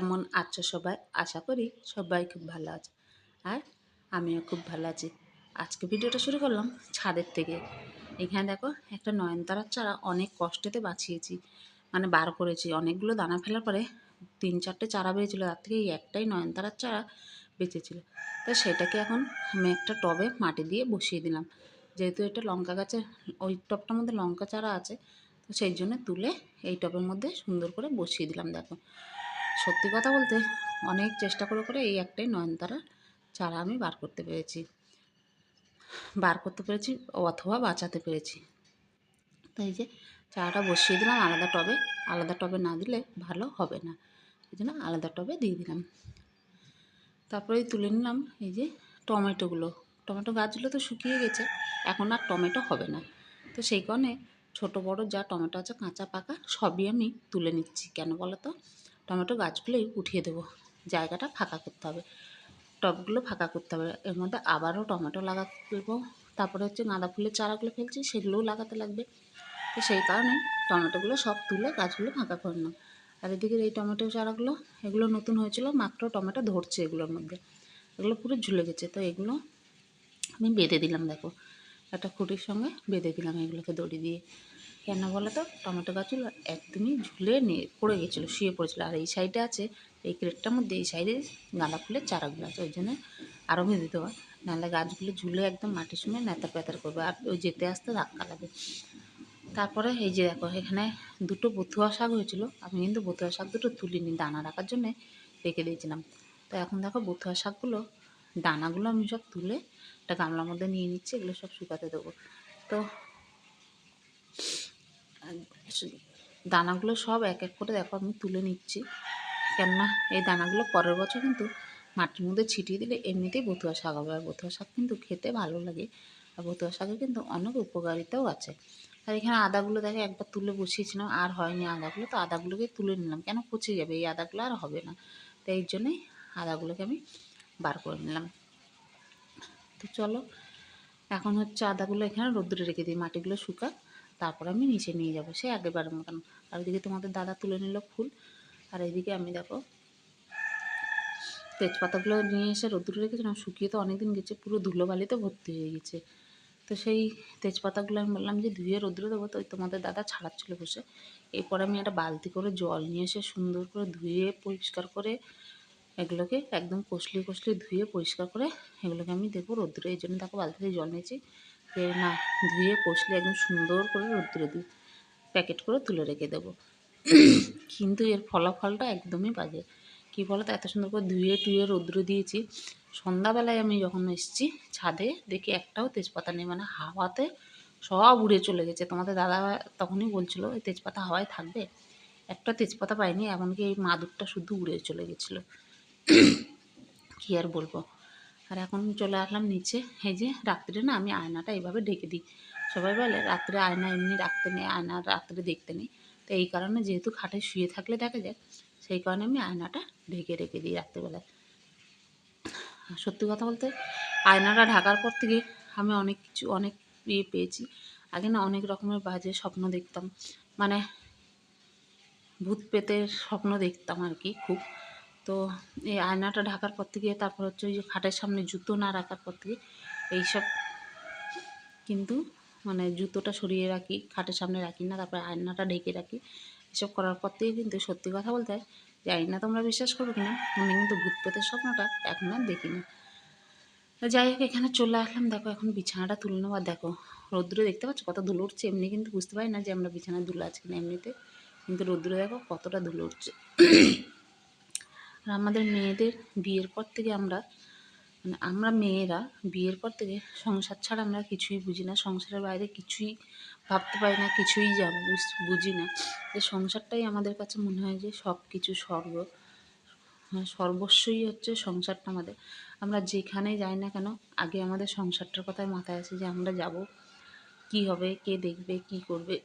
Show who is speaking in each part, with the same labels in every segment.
Speaker 1: কেমন আছো সবাই? আশা করি সবাই খুব ভালো আছে। আর আমিও খুব ভালো আছি। আজকে ভিডিওটা শুরু করলাম ছাদের থেকে। এখানে দেখো একটা নয়নতারার চারা অনেক কষ্টেতে বাঁচিয়েছি মানে বার করেছি। অনেকগুলো দানা ফেলার পরে তিন চারটে চারা বেরিয়েছিলো তার থেকে একটাই নয়নতারার চারা বেঁচেছিল। তো সেটাকে এখন আমি একটা টবে মাটি দিয়ে বসিয়ে দিলাম। যেহেতু এটা লঙ্কা গাছের, ওই টবটার মধ্যে লঙ্কা চারা আছে, তো সেই জন্য তুলে এই টবের মধ্যে সুন্দর করে বসিয়ে দিলাম, দেখো। সত্যি কথা বলতে অনেক চেষ্টা করে করে এই একটাই নয়নতারা চারা আমি বার করতে পেরেছি। বার করতে পেরেছি অথবা বাঁচাতে পেরেছি। তো এই যে চারাটা বসিয়ে দিলাম আলাদা টবে আলাদা টবে না দিলে ভালো হবে না। এই জন্য আলাদা টবে দিয়ে দিলাম। তারপরে তুলে নিলাম এই যে টমেটোগুলো। টমেটো গাছগুলো তো শুকিয়ে গেছে, এখন আর টমেটো হবে না। তো সেই কারণে ছোটো বড় যা টমেটো আছে কাঁচা পাকা সবই আমি তুলে নিচ্ছি। কেন বলো তো টমেটো গাছগুলোই উঠিয়ে দেবো। জায়গাটা ফাঁকা করতে হবে। টবগুলো ফাঁকা করতে হবে। এর মধ্যে আবারও টমেটো লাগাতে দেবো তারপরে হচ্ছে গাঁদা ফুলের চারাগুলো ফেলছি, সেগুলোও লাগাতে লাগবে। তো সেই কারণে টমেটোগুলো সব তুলে গাছগুলো ফাঁকা করে নাও। আর এদিকে এই টমেটো চারাগুলো, এগুলো নতুন হয়েছিল, মাত্র টমেটো ধরছে এগুলোর মধ্যে। এগুলো পুরো ঝুলে গেছে। তো এগুলো আমি বেঁধে দিলাম, দেখো। একটা খুঁটির সঙ্গে বেঁধে দিলাম এগুলোকে দড়ি দিয়ে। কেন বলো তো? টমেটো গাছগুলো একদমই ঝুলে নিয়ে পড়ে গেছিল, শুয়ে পড়েছিলো। আর এই সাইডে আছে, এই ক্রেটটার মধ্যে, এই সাইডে গাঁদা ফুলের চারাগুলো আছে, ওই জন্য আরও বেঁধে দেওয়া নাহলে গাছগুলো ঝুলে একদম মাটির সঙ্গে নেতার পেতার করবে, আর ওই যেতে আসতে ধাক্কা লাগে। তারপরে এই যে দেখো, এখানে দুটো বথুয়া শাক হয়েছিল। আমি কিন্তু বথুয়া শাক দুটো তুলিনি, দানা রাখার জন্যে রেখে দিয়েছিলাম। তো এখন দেখো বথুয়া শাকগুলো দানাগুলো আমি সব তুলে একটা গামলার মধ্যে নিয়ে নিচ্ছি, এগুলো সব শুকাতে দেবো। তো দানাগুলো সব এক এক করে দেখো আমি তুলে নিচ্ছি। কেননা এই দানাগুলো পরের বছর কিন্তু মাটির মধ্যে ছিটিয়ে দিলে এমনিতেই বতুয়া শাক হবে। আর বতুয়া শাক কিন্তু খেতে ভালো লাগে। আর বতুয়া শাকের কিন্তু অনেক উপকারিতাও আছে। আর এখানে আদাগুলো দেখে একবার তুলে বসিয়েছিলাম, আর হয়নি আদাগুলো। তো আদাগুলোকে তুলে নিলাম, কেন পচে যাবে? এই আদাগুলো আর হবে না। তো এই জন্যই আদাগুলোকে আমি বার করে নিলাম। তো চলো, এখন হচ্ছে আদাগুলো এখানে রোদ্দুরে রেখে দিই, মাটিগুলো শুকাক তারপর আমি নিচে নিয়ে যাব, সে আগেবারের মতন। আর ওইদিকে তোমাদের দাদা তুলে নিল ফুল, আর এইদিকে আমি দেখো, তেজপাতাগুলো নিয়ে এসে রোদ্দুরে রেখেছিলাম, শুকিয়ে তো অনেক দিন গেছে, পুরো ধুলোবালিতে ভর্তি হয়ে গেছে। তো সেই তেজপাতাগুলো আমি বললাম যে ধুয়ে রোদ্রে দেবো, তো তোমাদের দাদা ছাড়াচ্ছিলো বসে। এরপর আমি একটা বালতি করে জল নিয়ে এসে সুন্দর করে ধুয়ে, পরিষ্কার করে এগুলোকে একদম কষলি কষলি ধুয়ে পরিষ্কার করে এগুলোকে আমি দেবো রোদ্দুরে এই জন্য দেখো বালতিতে জল নিয়েছি। না, ধুয়ে কষলে একদম সুন্দর করে রোদ্দুরে দিই প্যাকেট করে তুলে রেখে দেবো। কিন্তু এর ফলাফলটা একদমই বাজে। কী বলো তো এত সুন্দর করে ধুয়ে টুয়ে রোদ্দুরে দিয়েছি। সন্ধ্যাবেলায় আমি যখন এসেছি ছাদে, দেখি একটাও তেজপাতা নেই মানে হাওয়াতে সব উড়ে চলে গেছে। তোমাদের দাদা তখনই বলছিল এই তেজপাতা হাওয়ায় থাকবে? একটা তেজপাতা পাইনি, এমনকি এই মাদুরটা শুধু উড়ে চলে গেছিল। কী আর বলব? আর এখন চলে আসলাম নিচে। এই যে রাত্রে না আমি আয়নাটা এইভাবে ঢেকে দিই। সবাই বলে রাত্রে আয়না, এমনি রাখতে নেই, আয়না রাত্রে দেখতে নেই। তো এই কারণে যেহেতু খাটে শুয়ে থাকলে দেখা যায়, সেই কারণে আমি আয়নাটা ঢেকে রেখে দিই রাত্রেবেলায়। সত্যি কথা বলতে আয়নাটা ঢাকার পর থেকে আমি অনেক কিছু, অনেক ইয়ে পেয়েছি। আগে না অনেক রকমের বাজে স্বপ্ন দেখতাম। মানে ভূত পেতের স্বপ্ন দেখতাম আর কি খুব। তো এই আয়নাটা ঢাকার পর থেকে, তারপর হচ্ছে ওই যে খাটের সামনে জুতো না রাখার পর থেকে, এইসব কিন্তু মানে জুতোটা সরিয়ে রাখি, খাটের সামনে রাখি না, তারপরে আয়নাটা ঢেকে রাখি। এসব করার পর থেকে কিন্তু সত্যি কথা বলতে হয় জানি না তোমরা বিশ্বাস করবে কিনা, আমি কিন্তু ভূত পেতের স্বপ্নটা এখন আর দেখি না যাই হোক, এখানে চলে আসলাম। দেখো, এখন বিছানাটা তুলে নেব। আর দেখো রোদ্দুরে দেখতে পাচ্ছ? কত ধুলো উঠছে, এমনি কিন্তু বুঝতে পারি না যে আমরা বিছানায় ধুলো আছে কিনা এমনিতে। কিন্তু রোদ্দুরে দেখো কতটা ধুলো উঠছে। আর আমাদের মেয়েদের বিয়ের পর থেকে আমরা মানে আমরা মেয়েরা বিয়ের পর থেকে সংসার ছাড়া আমরা কিছুই বুঝি না। সংসারের বাইরে কিছুই ভাবতে পারি না কিছুই যা বুঝি না। যে সংসারটাই আমাদের কাছে মনে হয় যে সব কিছু স্বর্গ। হ্যাঁ, সর্বস্বই হচ্ছে সংসারটা আমাদের। আমরা যেখানে যাই না কেন আগে আমাদের সংসারটার কথাই মাথায় আসে যে আমরা যাব কি হবে কে দেখবে কি করবে।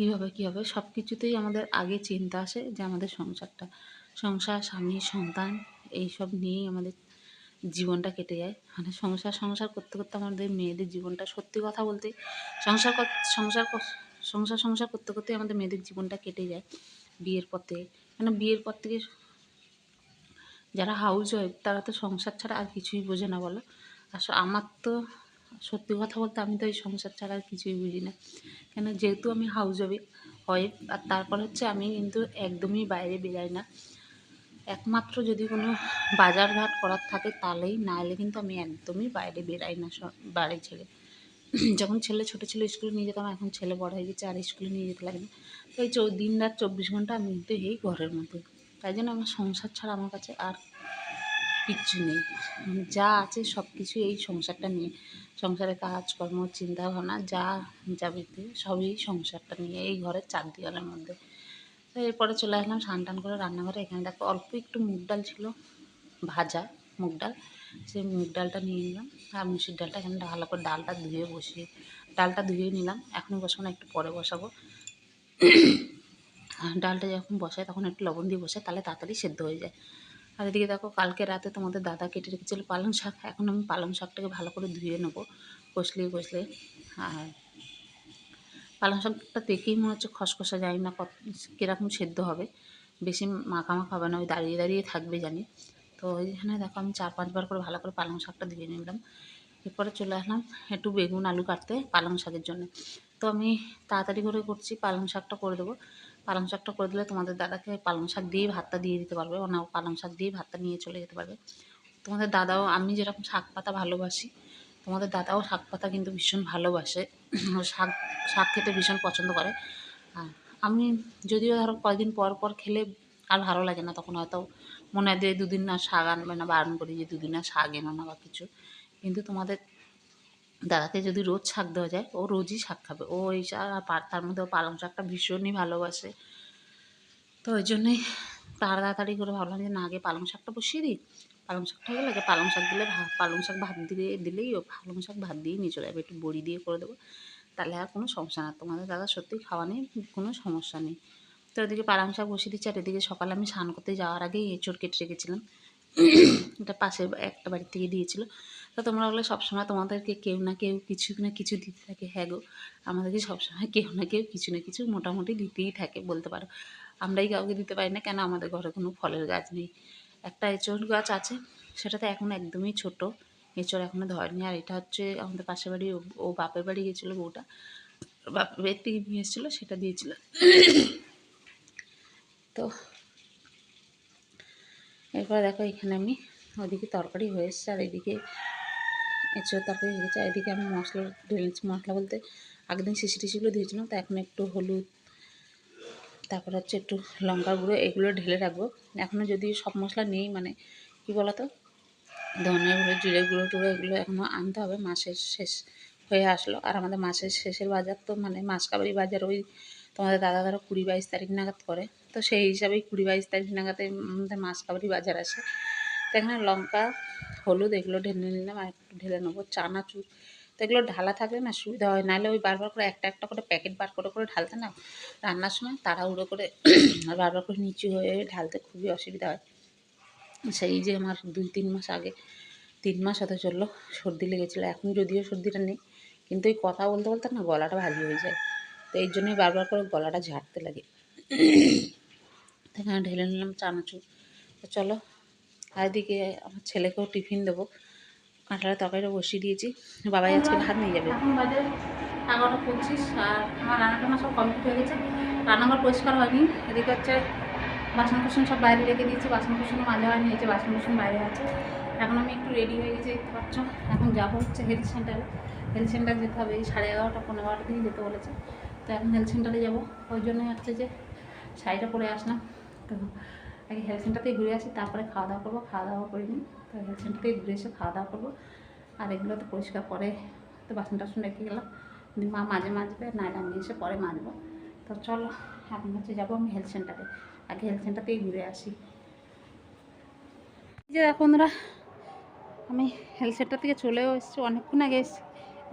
Speaker 1: কী হবে কী হবে? সব কিছুতেই আমাদের আগে চিন্তা আসে যে আমাদের সংসারটা, সংসার, স্বামী, সন্তান, এইসব নিয়েই আমাদের জীবনটা কেটে যায়। মানে সংসার সংসার করতে করতে আমাদের মেয়েদের জীবনটা সত্যি কথা বলতে সংসার সংসার সংসার সংসার করতে করতে আমাদের মেয়েদের জীবনটা কেটে যায় বিয়ের পর থেকে। মানে বিয়ের পর থেকে যারা হাউস ওয়াইফ তারা তো সংসার ছাড়া আর কিছুই বোঝে না বলো। আসলে আমার তো সত্যি কথা বলতে আমি তো এই সংসার ছাড়া আর কিছুই বুঝি না। কেন? যেহেতু আমি হাউস ওয়াইফ ওয়াইফ আর তারপর হচ্ছে আমি কিন্তু একদমই বাইরে বেরাই না। একমাত্র যদি কোনো বাজার ঘাট করার থাকে তাহলেই না এলে কিন্তু আমি একদমই বাইরে বেরাই না বাড়ি ছেড়ে। যখন ছেলে ছোটো ছিল স্কুলে নিয়ে যেতাম, এখন ছেলে বড় হয়ে গেছে, আর স্কুলে নিয়ে যেতে লাগে না। তো এই দিন রাত চব্বিশ ঘণ্টা আমি কিন্তু এই ঘরের মধ্যে তাই জন্য আমার সংসার ছাড়া আমার কাছে আর কিচ্ছু নেই। মানে যা আছে সব কিছু এই সংসারটা নিয়ে সংসারের কাজকর্ম চিন্তা ভাবনা যা যাবতীয় সবই সংসারটা নিয়ে, এই ঘরের চার দেওয়ালের মধ্যে এরপরে চলে আসলাম স্নান টান করে রান্নাঘরে। এখানে দেখো অল্প একটু মুগ ডাল ছিল, ভাজা মুগ ডাল। সেই মুগ ডালটা নিয়ে নিলাম আর মুসুর ডালটা এখানে ভালো করে ডালটা ধুয়ে বসিয়ে, ডালটা ধুয়ে নিলাম। এখনই বসাবো না, একটু পরে বসাবো। ডালটা যখন বসায় তখন একটু লবণ দিয়ে বসায় তাহলে তাড়াতাড়ি সেদ্ধ হয়ে যায়। আর এদিকে দেখো, কালকে রাতে তোমাদের দাদা কেটে রেখেছিল পালং শাক। এখন আমি পালং শাকটাকে ভালো করে ধুয়ে নেব, কষলিয়ে কষলে আর পালং শাকটা দেখেই মনে হচ্ছে খসখসা, জানি না কত, কীরকম সেদ্ধ হবে। বেশি মাখা মাখা হবে না, ওই দাঁড়িয়ে দাঁড়িয়ে থাকবে জানি। তো ওইখানে দেখো, আমি চার পাঁচবার করে ভালো করে পালং শাকটা ধুয়ে নিলাম। এরপরে চলে আসলাম একটু বেগুন আলু কাটতে পালং শাকের জন্য। তো আমি তাড়াতাড়ি করে করছি, পালং শাকটা করে দেবো। পালং শাকটা করে দিলে তোমাদের দাদাকে পালং শাক দিয়ে ভাতটা দিয়ে দিতে পারবে। ওনা পালং শাক দিয়ে ভাতটা নিয়ে চলে যেতে পারবে। তোমাদের দাদাও, আমি যেরকম শাক পাতা ভালোবাসি, তোমাদের দাদাও শাক পাতা কিন্তু ভীষণ ভালোবাসে। শাক শাক খেতে ভীষণ পছন্দ করে। আমি যদিও ধরো কয়েকদিন পর পর খেলে আর ভালো লাগে না, তখন হয়তো মনে হয় যে দুদিন না শাক আনবে না বারণ করি যে দুদিন না শাক এনো না বা কিছু। কিন্তু তোমাদের দাদাকে যদি রোজ শাক দেওয়া যায়, ও রোজই শাক খাবে। ও এই তার মধ্যে পালং শাকটা ভীষণই ভালোবাসে। তো ওই জন্যই তাড়াতাড়ি করে ভাবলাম যে, না আগে পালং শাকটা বসিয়ে দিই। পালং শাকটা হয়ে গেলে পালং শাক দিলে পালং শাক ভাত দিয়ে দিলেই ও পালং শাক ভাত দিয়েই নিয়ে চলে যাবে। একটু বড়ি দিয়ে করে দেবো, তাহলে আর কোনো সমস্যা না। তোমাদের দাদা সত্যিই খাওয়া নেই, কোনো সমস্যা নেই। তো ওদিকে পালং শাক বসিয়ে দিচ্ছি, আর এদিকে সকালে আমি স্নান করতে যাওয়ার আগেই এঁচড় কেটে রেখেছিলাম। এটা পাশের একটা বাড়ি থেকে দিয়েছিল। তো তোমরা বলে সবসময় তোমাদেরকে কেউ না কেউ কিছু না কিছু দিতে থাকে। হ্যাঁ গো, আমাদেরকে সবসময় কেউ না কেউ কিছু না কিছু মোটামুটি দিতেই থাকে বলতে পারো। আমরাই কাউকে দিতে পারি না কেন? আমাদের ঘরে কোনো ফলের গাছ নেই। একটা এঁচড় গাছ আছে, সেটাতে এখন একদমই ছোট। এঁচড় এখনও ধরেনি। আর এটা হচ্ছে আমাদের পাশের বাড়ি, ও- বাপের বাড়ি গেছিল বউটা। বাপের বাড়ি থেকে নিয়ে এসেছিল, সেটা দিয়েছিল। তো এরপরে দেখো এখানে আমি ওদিকে তরকারি হয়ে এসছে, আর এদিকে এঁচড় তরকারি গেছে। আর এদিকে আমি মশলা ঢেলেছি মশলা বলতে আগের দিন শিশি টিশিগুলো দিয়েছিলাম তো এখন একটু হলুদ, তারপর হচ্ছে একটু লঙ্কার গুঁড়ো, এগুলো ঢেলে রাখব। এখনও যদি সব মশলা নেই মানে কী বলতো? ধনে গুঁড়ো, জিরে গুঁড়ো টুড়ো এগুলো এখনও আনতে হবে, মাসের শেষ হয়ে আসলো। আর আমাদের মাসের শেষের বাজার তো মানে মাসকাবারি বাজার, ওই তোমাদের দাদা ধরো কুড়ি বাইশ তারিখ নাগাদ করে তো সেই হিসাবেই কুড়ি বাইশ তারিখ নাগাদে আমাদের মাসকাবারি বাজার আসে। তো এখানে লঙ্কা, হলুদ এগুলো ঢেলে নিলাম আর একটু ঢেলে নেব, চানাচুর। তো এগুলো ঢালা থাকলে না সুবিধা হয়, নাহলে ওই বারবার করে একটা একটা করে প্যাকেট বার করে করে ঢালতে না রান্নার সময় তাড়াহুড়ো করে বারবার করে নিচু হয়ে ঢালতে খুবই অসুবিধা হয়। সেই যে আমার দুই তিন মাস আগে, তিন মাস হতে চলল, সর্দি লেগেছিলো এখন যদিও সর্দিটা নেই, কিন্তু ওই কথা বলতে বলতে না গলাটা ভারী হয়ে যায়। তো এই জন্যই বারবার করে গলাটা ঝাড়তে লাগে। এখানে ঢেলে নিলাম চানাচুর। তো চলো আর আমার ছেলেকেও টিফিন দেবো। কাঁঠালের তরকারিটা বসিয়ে দিয়েছি। বাবাই আজকে ভাত নিয়ে যাবে। এখন বাজে এগারোটা পঁচিশ আর আমার রান্নাটানা সব কমপ্লিট হয়ে গেছে। রান্নাঘর পরিষ্কার হয়নি। এদিকে হচ্ছে বাসন কুসন সব বাইরে রেখে দিয়েছি। বাসন কুসন মাজা হয়নি, এই যে বাসন কুসন বাইরে আছে। এখন আমি একটু রেডি হয়ে গেছি, দেখতে এখন যাব হচ্ছে হেলথ সেন্টারে হেলথ সেন্টার যেতে হবে। এই সাড়ে এগারোটা, পনেরো এগারোটা থেকে যেতে বলেছে। তো এখন হেলথ সেন্টারে যাব। ওই জন্যই হচ্ছে যে শাড়িটা পরে আসলাম। তো আগে হেলথ সেন্টার থেকে ঘুরে আসি, তারপরে খাওয়া দাওয়া করব খাওয়া দাওয়া করিনি তো হেলথ সেন্টার থেকে ঘুরে এসে খাওয়া দাওয়া করব। আর এগুলো তো পরিষ্কার পরে তো বাসন টাসন রেখে গেলাম। মা মাঝে মাজবে নাহলে আমি এসে পরে মাজবো। তো চলো, এখন হচ্ছে যাব আমি হেলথ সেন্টারে আগে হেলথ সেন্টার থেকে ঘুরে আসি। যে দেখো বন্ধুরা, আমি হেলথ সেন্টার থেকে চলেও এসেছি। অনেকক্ষণ আগে এসেছি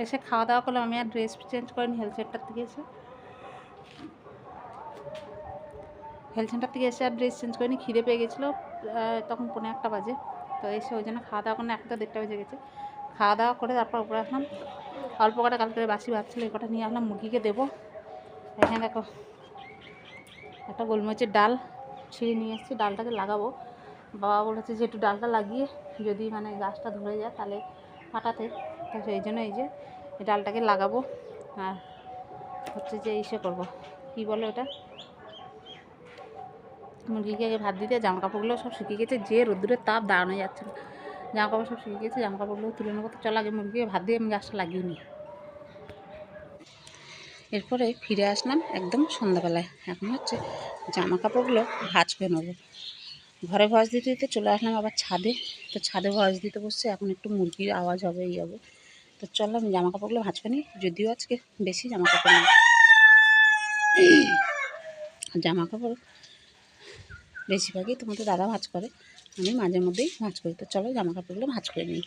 Speaker 1: এসে খাওয়া দাওয়া করলাম। আমি আর ড্রেস চেঞ্জ করিনি হেলথ সেন্টার থেকে এসে। হেলথ সেন্টার থেকে এসে আর ড্রেস চেঞ্জ করিনি খিদে পেয়ে গেছিল তখন পনেরো একটা বাজে। তো এসে ওই জন্য খাওয়া দাওয়া করে একটা দেড়টা বেজে গেছে। খাওয়া দাওয়া করে তারপর উপরে আসলাম। অল্প কটা কালকে বাসি ভাত ছিল, এই কটা নিয়ে আসলাম, মুরগিকে দেবো। এখানে দেখো, একটা গোলমরিচের ডাল ছিঁড়ে নিয়ে এসেছি, ডালটাকে লাগাবো। বাবা বলেছে যে একটু ডালটা লাগিয়ে, যদি মানে গাছটা ধরে যায় তাহলে ফাটাতে। তো সেই জন্য এই যে ডালটাকে লাগাবো। আর হচ্ছে যে ইসে করব। কী বলে ওটা? মুরগিকে আগে ভাত দিতে জামা কাপড়গুলো সব শুকিয়ে গেছে, যে রোদ্দুরের তাপ দাঁড়ানো যাচ্ছে না। জামা কাপড় সব শুকিয়ে গেছে জামা কাপড়গুলো তুলে নেব তো, চল আগে মুরগিকে ভাত দিয়ে আমি গাছটা লাগিয়ে নিই। এরপরে ফিরে আসলাম একদম সন্ধ্যাবেলায়। এখন হচ্ছে জামা কাপড়গুলো ভাঁজ নেব। ঘরে ভয়েস দিতে দিতে চলে আসলাম আবার ছাদে। তো ছাদে ভয়েস দিতে বসছে, এখন একটু মুরগির আওয়াজ হবে, এই হবে। তো চলো আমি জামা কাপড়গুলো ভাঁজ করে নিই, যদিও আজকে বেশি জামা কাপড় নেই। জামা কাপড় বেশিরভাগই তোমাদের দাদা ভাঁজ করে, আমি মাঝে মধ্যেই ভাঁজ করি। তো চলো জামা কাপড়গুলো ভাঁজ করে নিই।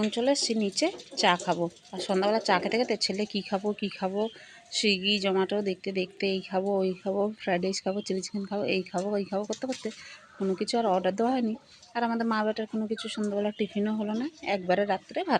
Speaker 1: এখন চলে এসছি নিচে চা খাব। আর সন্ধ্যাবেলা চা খেতে খেতে ছেলে কী খাব কী খাব? সুইগি, জোম্যাটো দেখতে দেখতে এই খাব, ওই খাব ফ্রাইড রাইস খাব, চিলি চিকেন খাব, এই খাব, ওই খাব করতে করতে কোনো কিছু আর অর্ডার দেওয়া হয়নি। আর আমাদের মা বেটার কোনো কিছু সন্ধ্যাবেলা টিফিনও হলো না। একবারে রাত্রে ভাত